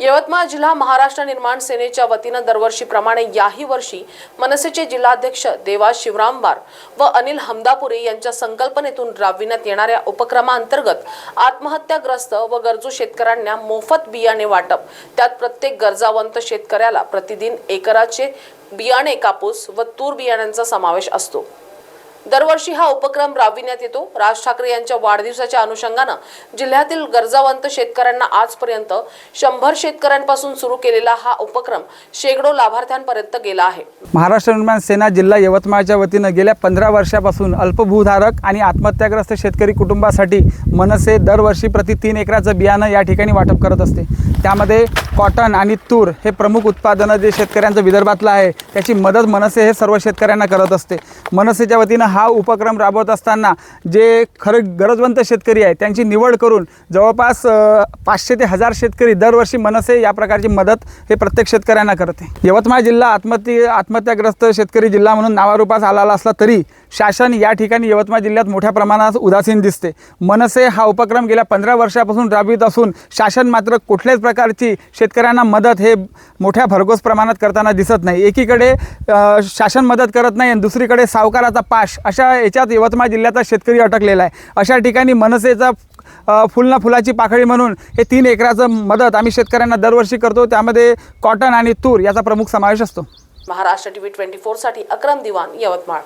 यवतमाळ जिल्हा महाराष्ट्र निर्माण सेनेच्या वतीनं दरवर्षीप्रमाणे याही वर्षी मनसेचे जिल्हाध्यक्ष देवा शिवरामबार व अनिल हमदापुरे यांच्या संकल्पनेतून राबविण्यात येणाऱ्या उपक्रमाअंतर्गत आत्महत्याग्रस्त व गरजू शेतकऱ्यांना मोफत बियाणे वाटप त्यात प्रत्येक गरजावंत शेतकऱ्याला प्रतिदिन एकराचे बियाणे कापूस व तूर बियाण्यांचा समावेश असतो. दरवर्षी हा उपक्रम राबविण्यात येतो. राज ठाकरे यांच्या वाढदिवसाच्या अनुषंगानं जिल्ह्यातील गरजावंत शेतकऱ्यांना आजपर्यंत शंभर शेतकऱ्यांपासून सुरू केलेला हा उपक्रम शेकडो लाभार्थ्यांपर्यंत गेला आहे. महाराष्ट्र निर्माण सेना जिल्हा यवतमाळच्या वतीनं गेल्या पंधरा वर्षापासून अल्पभूधारक आणि आत्महत्याग्रस्त शेतकरी कुटुंबासाठी मनसे दरवर्षी प्रति तीन एकराचं बियाणं या ठिकाणी वाटप करत असते. त्यामध्ये कॉटन आणि तूर हे प्रमुख उत्पादनं जे शेतकऱ्यांचं विदर्भातलं आहे त्याची मदत मनसे हे सर्व शेतकऱ्यांना करत असते. मनसेच्या वतीनं हा उपक्रम राबवत असताना जे खरं गरजवंत शेतकरी आहे त्यांची निवड करून जवळपास पाचशे ते हजार शेतकरी दरवर्षी मनसे या प्रकारची मदत हे प्रत्येक शेतकऱ्यांना करते. यवतमाळ जिल्हा आत्महत्या आत्महत्याग्रस्त शेतकरी जिल्हा म्हणून नावारूपास आलेला असला तरी शासन या ठिकाणी यवतमाळ जिल्ह्यात मोठ्या प्रमाणात उदासीन दिसते. मनसे हा उपक्रम गेल्या पंधरा वर्षापासून राबवित असून शासन मात्र कुठल्याच प्रकारची शेतकऱ्यांना मदत हे मोठ्या भरघोस प्रमाणात करताना दिसत नाही. एकीकडे शासन मदत करत नाही आणि दुसरीकडे सावकाराचा पाश अशा याच्यात यवतमाळ जिल्ह्याचा शेतकरी अटकलेला आहे. अशा ठिकाणी मनसेचा फुलना फुल ना फुलाची पाकळी म्हणून हे तीन एकराचं मदत आम्ही शेतकऱ्यांना दरवर्षी करतो. त्यामध्ये कॉटन आणि तूर याचा प्रमुख समावेश असतो. महाराष्ट्र टीव्ही ट्वेंटी फोरसाठी अक्रम दिवाण यवतमाळ.